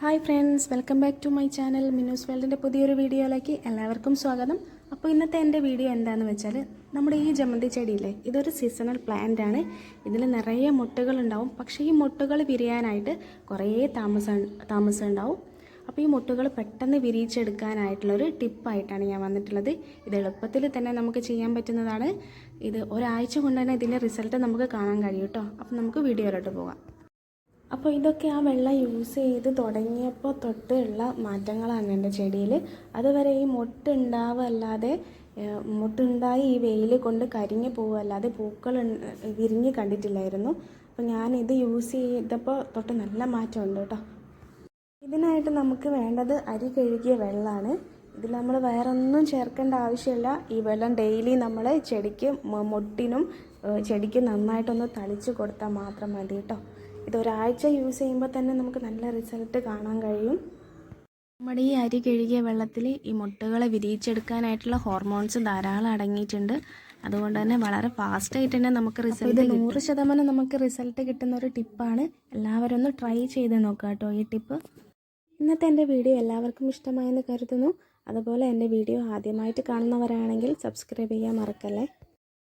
Hi friends welcome back to my channel Minu's വേൾഡിന്റെ പുതിയൊരു വീഡിയോയിലേക്ക് എല്ലാവർക്കും സ്വാഗതം. അപ്പോൾ ഇന്നത്തെ എന്റെ വീഡിയോ എന്താണെന്ന് വെച്ചാൽ നമ്മുടെ ഈ ജമന്തി ചെടിയില്ലേ ഇതൊരു സീസണൽ പ്ലാന്റ് ആണ്. ഇതിൽ നിറയെ മുട്ടകൾ ഉണ്ടാവും പക്ഷേ ഈ മുട്ടകൾ വിരിയാനായിട്ട് കുറേ താമസം താമസം ഉണ്ടാവും അപ്പോൾ ഈ മുട്ടുകൾ പെട്ടെന്ന് വിരിയിച്ചെടുക്കാനായിട്ടുള്ളൊരു ടിപ്പായിട്ടാണ് ഞാൻ വന്നിട്ടുള്ളത്. ഇത് എളുപ്പത്തിൽ തന്നെ നമുക്ക് ചെയ്യാൻ പറ്റുന്നതാണ്. ഇത് ഒരാഴ്ച കൊണ്ട് തന്നെ ഇതിന്റെ റിസൾട്ട് നമുക്ക് കാണാൻ കഴിയും കേട്ടോ അപ്പോൾ നമുക്ക് വീഡിയോയിലോട്ട് പോകാം. അപ്പോൾ ഇതൊക്കെ ആ വെള്ളം യൂസ് ചെയ്ത് തുടങ്ങിയപ്പോൾ തൊട്ടുള്ള മാറ്റങ്ങളാണ് എന്റെ ചെടിയിൽ. അതുവരെ ഈ മൊട്ടുണ്ടാവല്ലാതെ മൊട്ടുണ്ടായി ഈ വെയിൽ കൊണ്ട് കരിഞ്ഞു പോവല്ലാതെ പൂക്കൾ വിരിഞ്ഞ് കണ്ടിട്ടില്ലായിരുന്നു. അപ്പോൾ ഞാൻ ഇത് യൂസ് ചെയ്തപ്പോൾ തൊട്ട് നല്ല മാറ്റമുണ്ട് കേട്ടോ. ഇതിനായിട്ട് നമുക്ക് വേണ്ടത് അരി കഴുകിയ വെള്ളമാണ്. ഇതിൽ നമ്മൾ വേറെ ഒന്നും ചേർക്കേണ്ട ആവശ്യമില്ല. ഈ വെള്ളം ഡെയിലി നമ്മൾ ചെടിക്ക് മുട്ടിനും ചെടിക്ക് നന്നായിട്ടൊന്ന് തളിച്ച് കൊടുത്താൽ മാത്രം മതി കേട്ടോ. ഇത് ഒരാഴ്ച യൂസ് ചെയ്യുമ്പോൾ തന്നെ നമുക്ക് നല്ല റിസൾട്ട് കാണാൻ കഴിയും. നമ്മുടെ ഈ അരി കഴുകിയ വെള്ളത്തിൽ ഈ മുട്ടകളെ വിരിയിച്ചെടുക്കാനായിട്ടുള്ള ഹോർമോൺസ് ധാരാളം അടങ്ങിയിട്ടുണ്ട്. അതുകൊണ്ട് തന്നെ വളരെ ഫാസ്റ്റായിട്ട് തന്നെ നമുക്ക് റിസൾട്ട് നൂറ് ശതമാനം നമുക്ക് റിസൾട്ട് കിട്ടുന്ന ഒരു ടിപ്പാണ് എല്ലാവരും ഒന്ന് ട്രൈ ചെയ്ത് നോക്കുക കേട്ടോ ഈ ടിപ്പ് ഇന്നത്തെ എന്റെ വീഡിയോ എല്ലാവർക്കും ഇഷ്ടമായെന്ന് കരുതുന്നു. അതുപോലെ എന്റെ വീഡിയോ ആദ്യമായിട്ട് കാണുന്നവരാണെങ്കിൽ സബ്സ്ക്രൈബ് ചെയ്യാൻ മറക്കല്ലേ?